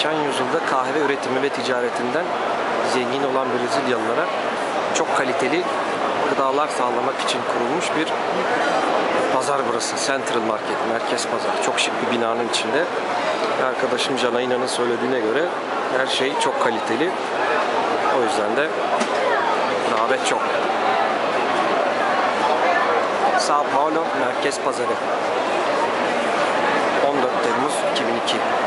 geçen yüzyılda kahve üretimi ve ticaretinden zengin olan Brezilyalılara çok kaliteli gıdalar sağlamak için kurulmuş bir pazar burası. Central Market, merkez pazar. Çok şık bir binanın içinde. Arkadaşım Can İnan'ın söylediğine göre her şey çok kaliteli. O yüzden de rağbet çok. Sao Paulo Merkez Pazarı. 14 Temmuz 2002